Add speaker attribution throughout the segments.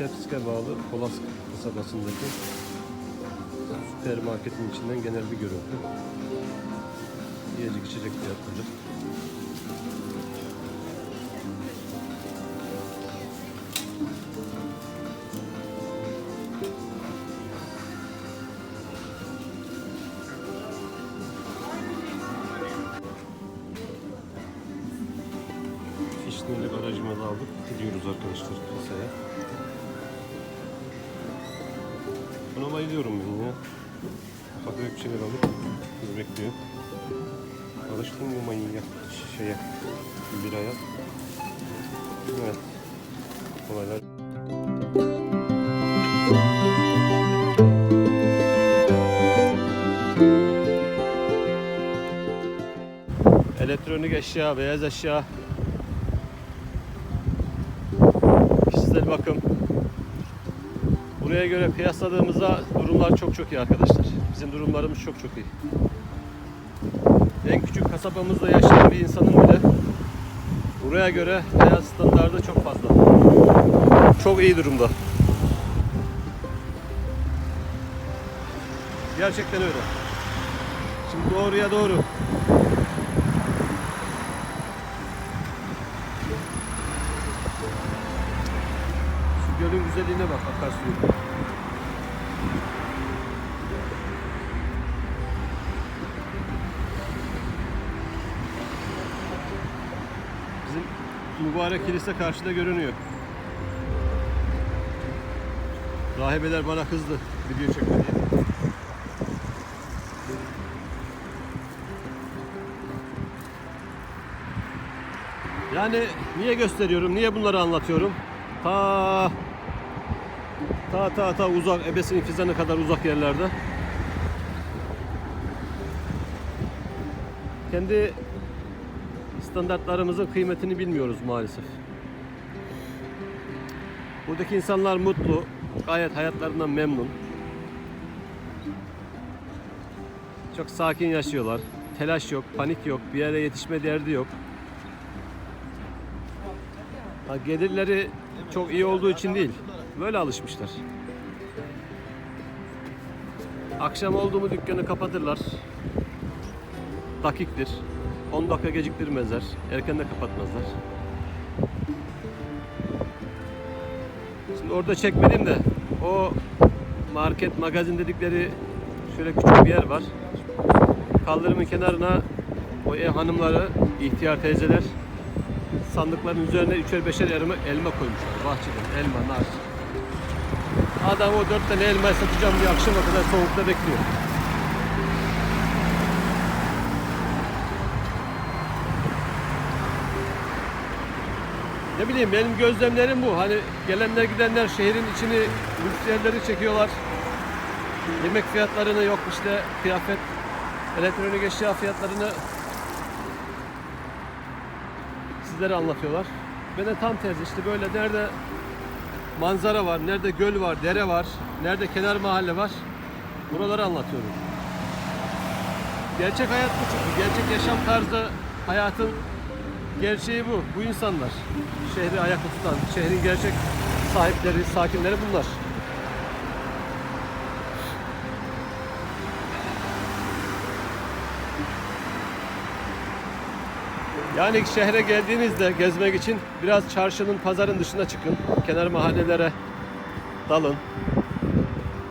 Speaker 1: Tepsi'ye bağlı Polas kasabasındaki süpermarketin içinden genel bir görüntü. Yiyecek içecek fiyatları. Fişnelik aracımızı aldık. Gidiyoruz arkadaşlar kasaya. Buna bayılıyorum ben ya. Ufak bir şeyler alıp bizi bekliyor. Alıştım bu manyak şeye, biraya. Evet. Kolaylar. Elektronik eşya, beyaz eşya, kişisel bakım. Buraya göre kıyasladığımızda durumlar çok çok iyi arkadaşlar. Bizim durumlarımız çok çok iyi. En küçük kasabamızda yaşayan bir insanın bile buraya göre hayat standardı çok fazla. Çok iyi durumda. Gerçekten öyle. Şimdi doğruya doğru. Şu gölün güzelliğine bak akarsuyu. Bizim mübarek kilise karşıda görünüyor. Rahibeler bana kızdı video çekme diye. Yani niye gösteriyorum, niye bunları anlatıyorum? Ta ta ta ta uzak, ebesinin fizanı kadar uzak yerlerde. Kendi standartlarımızın kıymetini bilmiyoruz maalesef. Buradaki insanlar mutlu, gayet hayatlarından memnun. Çok sakin yaşıyorlar. Telaş yok, panik yok, bir yere yetişme derdi yok. Ha, gelirleri çok iyi olduğu için değil. Böyle alışmışlar. Akşam oldu mu dükkanı kapatırlar. Dakiktir. 10 dakika geciktirmezler. Erken de kapatmazlar. Şimdi orada çekmedim de o market magazin dedikleri şöyle küçük bir yer var. Kaldırımın kenarına o ev hanımları, ihtiyar teyzeler sandıkların üzerine üçer beşer elma, elma koymuşlar. Bahçeden elma, nar. Adam o dört tane elmayı satacağım diye akşama kadar soğukta bekliyor. Ne bileyim benim gözlemlerim bu. Hani gelenler gidenler şehrin içini lüks yerleri çekiyorlar. Yemek fiyatlarını yok işte kıyafet, elektronik eşya fiyatlarını sizlere anlatıyorlar. Ben de tam tersi işte böyle nerede manzara var, nerede göl var, dere var, nerede kenar mahalle var buraları anlatıyorum. Gerçek hayat bu çünkü. Gerçek yaşam tarzı hayatın gerçeği bu. Bu insanlar. Şehri ayakta tutan, şehrin gerçek sahipleri, sakinleri bunlar. Yani şehre geldiğinizde gezmek için biraz çarşının, pazarın dışına çıkın. Kenar mahallelere dalın.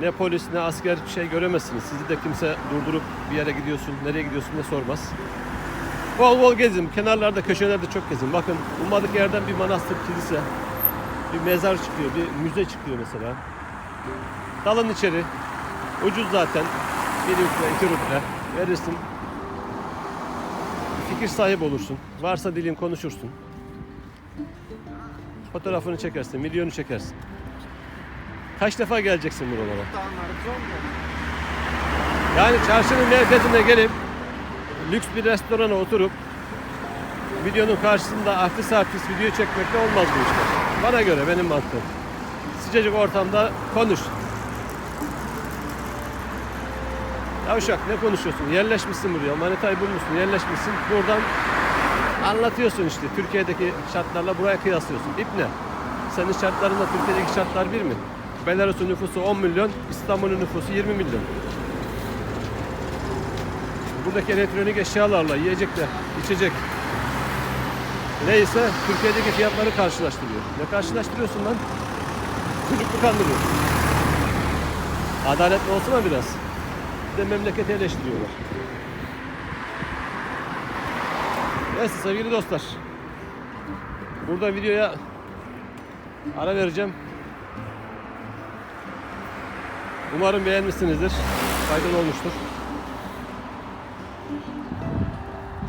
Speaker 1: Ne polis ne asker bir şey göremezsiniz. Sizi de kimse durdurup bir yere gidiyorsun, nereye gidiyorsun ne sormaz. Bol bol gezin. Kenarlarda, köşelerde çok gezin. Bakın ummadık yerden bir manastır, kilise, bir mezar çıkıyor, bir müze çıkıyor mesela. Dalın içeri. Ucuz zaten. Bir ruble, iki ruble verirsin. fikir sahibi olursun. Varsa dilin konuşursun. Fotoğrafını çekersin, videonu çekersin. Kaç defa geleceksin buralara? Yani çarşının merkezine gelip lüks bir restorana oturup videonun karşısında artist artist video çekmekle olmaz bu işler. Bana göre benim mantığım. Sıcacık ortamda konuş. Yavşak ne konuşuyorsun? Yerleşmişsin buraya. Manitayı bulmuşsun, yerleşmişsin. Buradan anlatıyorsun işte. Türkiye'deki şartlarla buraya kıyaslıyorsun. İp ne? Senin şartlarınla Türkiye'deki şartlar bir mi? Belarus'un nüfusu 10 milyon, İstanbul'un nüfusu 20 milyon. Buradaki elektronik eşyalarla yiyecekler, içecek neyse Türkiye'deki fiyatları karşılaştırıyor. Ne karşılaştırıyorsun lan? Çocuk mu kandırıyorsun? Adaletli olsana biraz. Bir de memleketi eleştiriyorlar. Neyse sevgili dostlar. Burada videoya ara vereceğim. Umarım beğenmişsinizdir. Faydalı olmuştur.